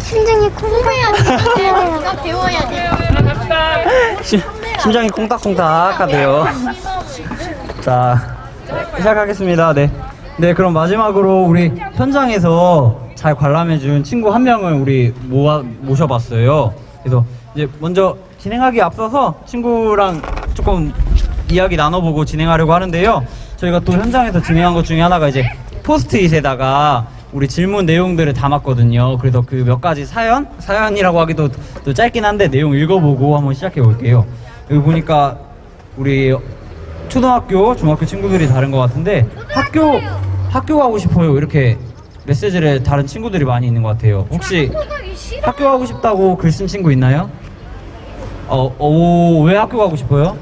심장이 누가 배워야 돼. 심, 심장이 콩닥콩닥 하네요. 자, 시작하겠습니다. 네. 네, 그럼 마지막으로 우리 현장에서 잘 관람해준 친구 한 명을 우리 모아, 모셔봤어요. 그래서 이제 먼저 진행하기 앞서서 친구랑 조금 이야기 나눠보고 진행하려고 하는데요. 저희가 또 현장에서 진행한 것 중에 하나가 이제 포스트잇에다가 우리 질문 내용들을 담았거든요. 그래서 그 몇 가지 사연? 사연이라고 하기도 또 짧긴 한데 내용 읽어보고 한번 시작해 볼게요. 여기 보니까 우리 초등학교, 중학교 친구들이 다른 것 같은데 학교 학교 가고 싶어요 이렇게 메시지를 다른 친구들이 많이 있는 것 같아요. 혹시 학교 가고 싶다고 글 쓴 친구 있나요? 어, 오, 왜 학교 가고 싶어요?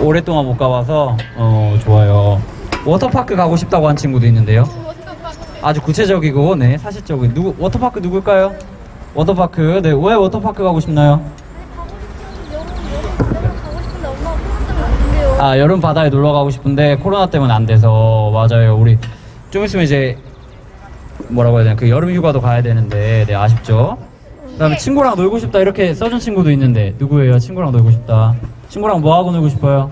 오랫동안 못 가봐서 어 좋아요. 워터파크 가고 싶다고 한 친구도 있는데요. 아주 구체적이고 네 사실적인. 누구 워터파크 누굴까요? 워터파크. 네왜 워터파크 가고 싶나요? 아 여름 바다에 놀러 가고 싶은데 코로나 때문에 안 돼서. 맞아요. 우리 좀 있으면 이제 뭐라고 해야 되나? 그 여름 휴가도 가야 되는데. 네 아쉽죠? 그다음에 친구랑 놀고 싶다. 이렇게 써준 친구도 있는데. 누구예요? 친구랑 놀고 싶다 친구랑 뭐 하고 놀고 싶어요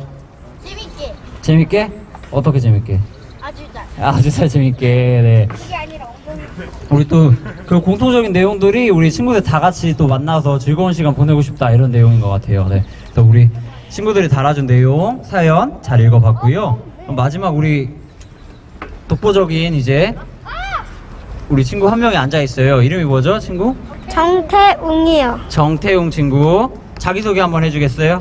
재밌게. 재밌게 어떻게 재밌게 아주 잘. 아주 잘 재밌게 네 이게 아니라 엉덩이. 우리 또 그 공통적인 내용들이 우리 친구들 다 같이 또 만나서 즐거운 시간 보내고 싶다 이런 내용인 것 같아요. 네. 그래서 우리 친구들이 달아준 내용 사연 잘 읽어봤고요. 그럼 마지막 우리 독보적인 이제 우리 친구 한 명이 앉아 있어요. 이름이 뭐죠, 친구? 정태웅이요. 정태용 친구. 자기 소개 한번 해주겠어요?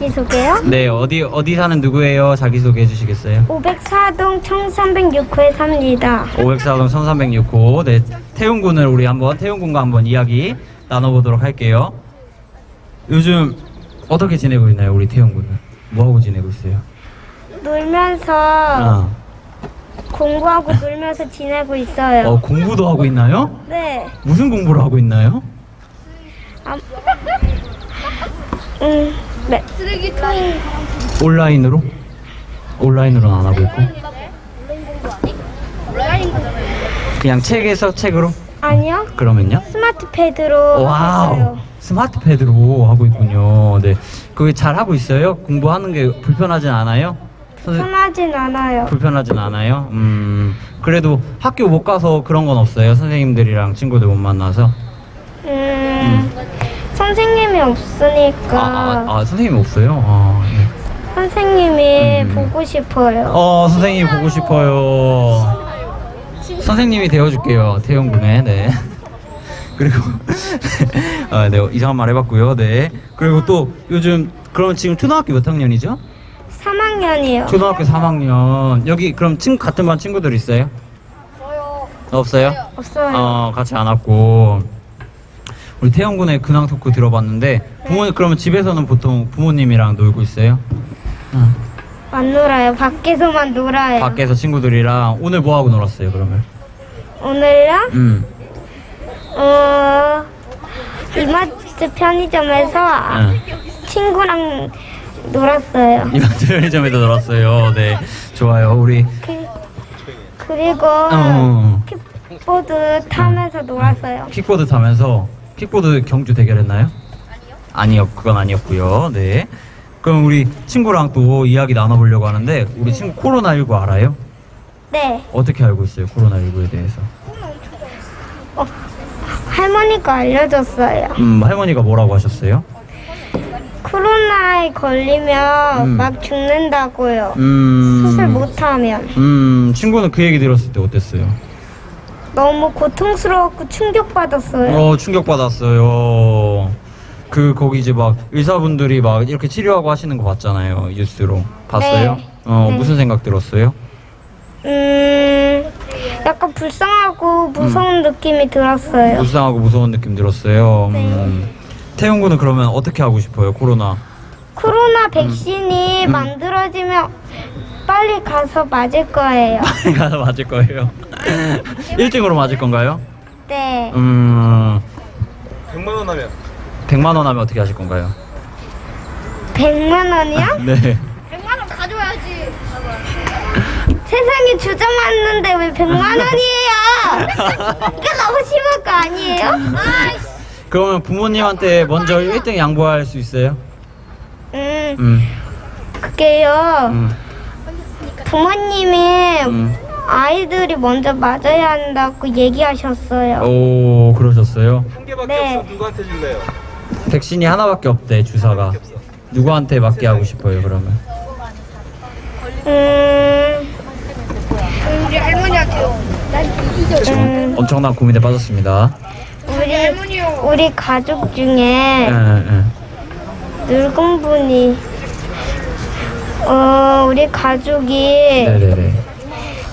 이 소개요? 네, 어디 어디 사는 누구예요? 자기 소개 해 주시겠어요? 504동 1306호에 삽니다. 504동 1306호. 네, 태용 군을 우리 한번 태용 군과 한번 이야기 나눠보도록 할게요. 요즘 어떻게 지내고 있나요, 우리 태용 군은? 뭐 하고 지내고 있어요? 놀면서 아, 공부하고 놀면서 지내고 있어요. 어 공부도 하고 있나요? 네. 무슨 공부를 하고 있나요? 음, 네. 쓰레기통. 온라인으로? 온라인으로는 안 하고 있고. 그냥 책에서 책으로? 아니요. 그러면요? 스마트 패드로 와우 했어요. 스마트 패드로 하고 있군요. 네, 그게 잘 하고 있어요? 공부하는 게 불편하진 않아요? 선생- 편하진 않아요. 불편하진 않아요. 음, 그래도 학교 못 가서 그런 건 없어요. 선생님들이랑 친구들 못 만나서. 음, 선생님이 없으니까 아, 아, 아, 선생님이 없어요. 아, 네. 선생님이 음. 보고 싶어요. 어, 선생님 보고 싶어요. 선생님이 되어줄게요. 태용군에, 네. 그리고, 아, 네, 이상한 말 해봤고요. 네. 그리고 또 요즘, 그럼 지금 초등학교 몇 학년이죠? 3학년이요. 초등학교 3학년. 여기 그럼 친 같은 반 친구들 있어요? 저요. 없어요? 없어요. 어 같이 안 왔고 우리 태영 군의 근황 토크 들어봤는데 부모 그러면 집에서는 보통 부모님이랑 놀고 있어요? 응. 안 놀아요. 밖에서만 놀아요. 밖에서 친구들이랑 오늘 뭐 하고 놀았어요 그러면? 오늘요? 음. 어, 이마트 편의점에서 아, 응. 친구랑 놀았어요. 이마트 편의점에서 놀았어요. 네, 좋아요. 우리 그, 그리고 어, 킥보드 타면서 놀았어요. 킥보드 타면서 킥보드 경주 대결했나요? 아니요, 그건 아니었고요. 네. 그럼 우리 친구랑 또 이야기 나눠보려고 하는데 우리 친구 코로나19 알아요? 네, 어떻게 알고 있어요? 코로나19에 대해서? 할머니가 알려줬어요. 음, 할머니가 뭐라고 하셨어요? 코로나에 걸리면 음. 막 죽는다고요. 음, 수술 못하면 음, 친구는 그 얘기 들었을 때 어땠어요? 너무 고통스러웠고 충격받았어요. 어, 충격 받았어요. 그, 거기 이제 막 의사분들이 막 이렇게 치료하고 하시는 거 봤잖아요. 뉴스로. 봤어요? 네. 어, 네. 무슨 생각 들었어요? 음, 약간 불쌍하고 무서운 느낌이 들었어요. 불쌍하고 무서운 느낌 들었어요. 네. 음. 태용 군은 그러면 어떻게 하고 싶어요? 코로나. 코로나 백신이 음. 만들어지면 빨리 가서 맞을 거예요. 가서 맞을 거예요. 1등으로 맞을 건가요? 네. 음, 100만 원 하면 100만 원 하면 어떻게 하실 건가요? 100만 원이요? 네. 100만 원 세상에 주저 맞는데 왜 100만 원이에요? 이게 너무 심한 거 아니에요? 그러면 부모님한테 먼저 1등 양보할 수 있어요? 음, 음, 그게요. 음, 부모님이 음. 아이들이 먼저 맞아야 한다고 얘기하셨어요. 오, 그러셨어요? 한 개밖에 네. 없어 누구한테 줄래요? 백신이 하나밖에 없대, 주사가. 누구한테 맞게 하고 싶어요, 그러면? 음, 우리 할머니한테요. 음, 엄청난 고민에 빠졌습니다. 우리 우리 가족 예, 중에 예. 늙은 분이 어 우리 가족이 네네네.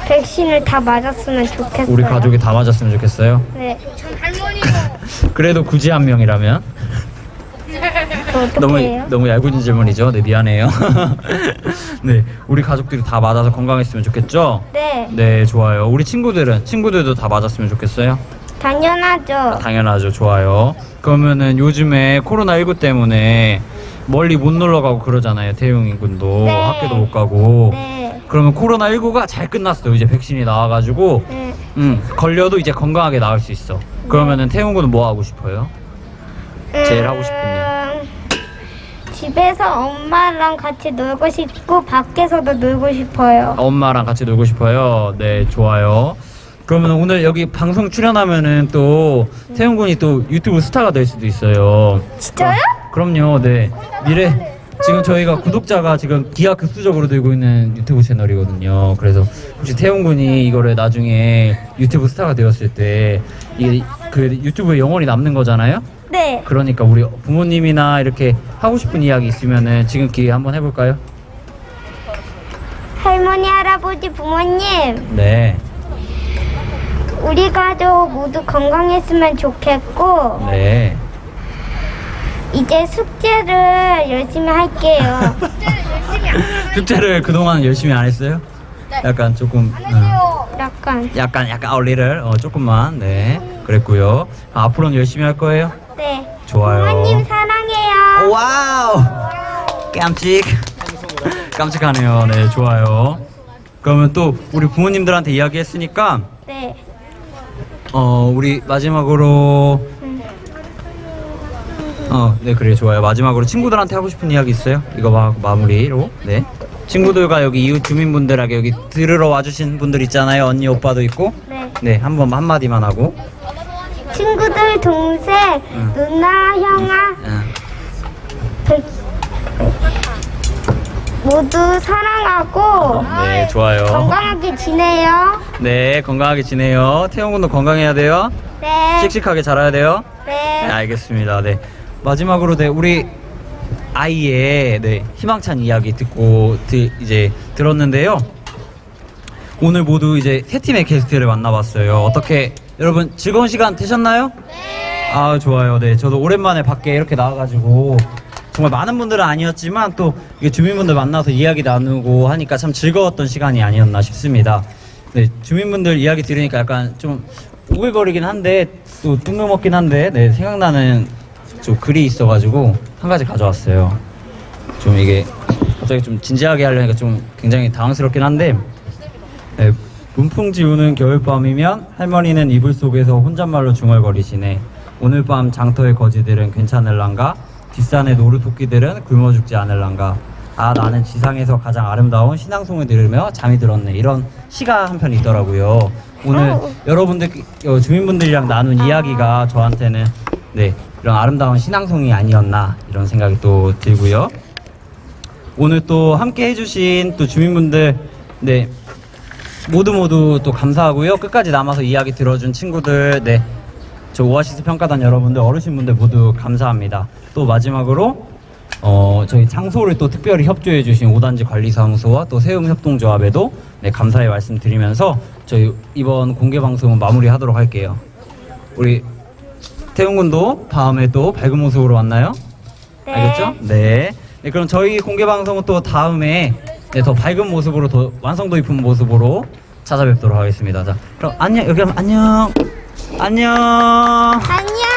백신을 다 맞았으면 좋겠어요. 우리 가족이 다 맞았으면 좋겠어요. 네. 그래도 굳이 한 명이라면 그 어떻게 너무 해요? 너무 얄궂은 질문이죠. 네 미안해요. 네 우리 가족들이 다 맞아서 건강했으면 좋겠죠. 네. 네 좋아요. 우리 친구들은 친구들도 다 맞았으면 좋겠어요. 당연하죠. 당연하죠. 좋아요. 그러면은 요즘에 코로나 19 때문에 멀리 못 놀러 가고 그러잖아요. 태용이 군도 네. 학교도 못 가고. 네. 그러면 코로나 19가 잘 끝났어요. 이제 백신이 나와가지고 네. 음 걸려도 이제 건강하게 나을 수 있어. 그러면은 태용 군은 뭐 하고 싶어요? 제일 하고 싶은 음, 집에서 엄마랑 같이 놀고 싶고 밖에서도 놀고 싶어요. 엄마랑 같이 놀고 싶어요. 네, 좋아요. 그러면 오늘 여기 방송 출연하면은 또 태용 군이 또 유튜브 스타가 될 수도 있어요. 진짜요? 어, 그럼요. 네. 미래 지금 저희가 구독자가 지금 기하급수적으로 늘고 있는 유튜브 채널이거든요. 그래서 혹시 태용 군이 이거를 나중에 유튜브 스타가 되었을 때 이게 그 유튜브에 영원히 남는 거잖아요. 네. 그러니까 우리 부모님이나 이렇게 하고 싶은 이야기 있으면은 지금 기회 한번 해볼까요? 할머니, 할아버지, 부모님, 네. 우리 가족 모두 건강했으면 좋겠고 네. 이제 숙제를 열심히 할게요. 숙제를 그동안 열심히 안 했어요? 약간 조금 어, 약간. 약간 약간 얼리를 어, 조금만 네 그랬고요 아, 앞으로는 열심히 할 거예요 네. 좋아요 부모님 사랑해요. 와우 깜찍 깜찍하네요 네 좋아요 그러면 또 우리 부모님들한테 이야기했으니까 네. 어 우리 마지막으로 어 네 그래 좋아요. 마지막으로 친구들한테 하고 싶은 이야기 있어요? 이거 마, 마무리로. 네. 친구들과 여기 이웃 주민분들에게 여기 들으러 와주신 분들 있잖아요. 언니 오빠도 있고. 네. 네 한번 한마디만 하고. 친구들, 동생, 응. 누나, 형아, 응. 백- 모두 사랑하고 네 좋아요. 건강하게 지내요. 네 건강하게 지내요. 태용 군도 건강해야 돼요? 네. 씩씩하게 자라야 돼요? 네. 네. 알겠습니다. 네 마지막으로 네 우리 아이의 네 희망찬 이야기 듣고 드, 이제 들었는데요. 오늘 모두 이제 세 팀의 게스트를 만나봤어요. 어떻게 여러분 즐거운 시간 되셨나요? 아 좋아요. 네 저도 오랜만에 밖에 이렇게 나와가지고 정말 많은 분들은 아니었지만 또 주민분들 만나서 이야기 나누고 하니까 참 즐거웠던 시간이 아니었나 싶습니다. 네 주민분들 이야기 들으니까 약간 좀 오글거리긴 한데 또 뜬금없긴 한데 네 생각나는 좀 글이 있어가지고 한 가지 가져왔어요 좀 이게 갑자기 좀 진지하게 하려니까 좀 굉장히 당황스럽긴 한데 네, 문풍 지 우는 겨울밤이면 할머니는 이불 속에서 혼잣말로 중얼거리시네. 오늘 밤 장터의 거지들은 괜찮을란가? 뒷산의 노루토끼들은 굶어 죽지 않을란가? 아 나는 지상에서 가장 아름다운 신앙송을 들으며 잠이 들었네. 이런 시가 한 편 있더라고요. 오늘 어. 여러분들 어, 주민분들이랑 나눈 이야기가 저한테는 네 이런 아름다운 신앙송이 아니었나 이런 생각이 또 들고요. 오늘 또 함께 해주신 또 주민분들 네 모두 모두 또 감사하고요. 끝까지 남아서 이야기 들어준 친구들, 네. 저 오아시스 평가단 여러분들, 어르신분들 모두 감사합니다. 또 마지막으로, 어, 저희 장소를 또 특별히 협조해 주신 오단지 관리사무소와 또 세움협동조합에도 네, 감사의 말씀 드리면서 저희 이번 공개 방송은 마무리하도록 할게요. 우리 태훈 군도 다음에 또 밝은 모습으로 만나요. 네. 알겠죠? 네. 네, 그럼 저희 공개 방송은 또 다음에 네, 더 밝은 모습으로 더 완성도 깊은 모습으로 찾아뵙도록 하겠습니다. 자, 그럼 안녕. 여기 하면 안녕. 안녕. 안녕.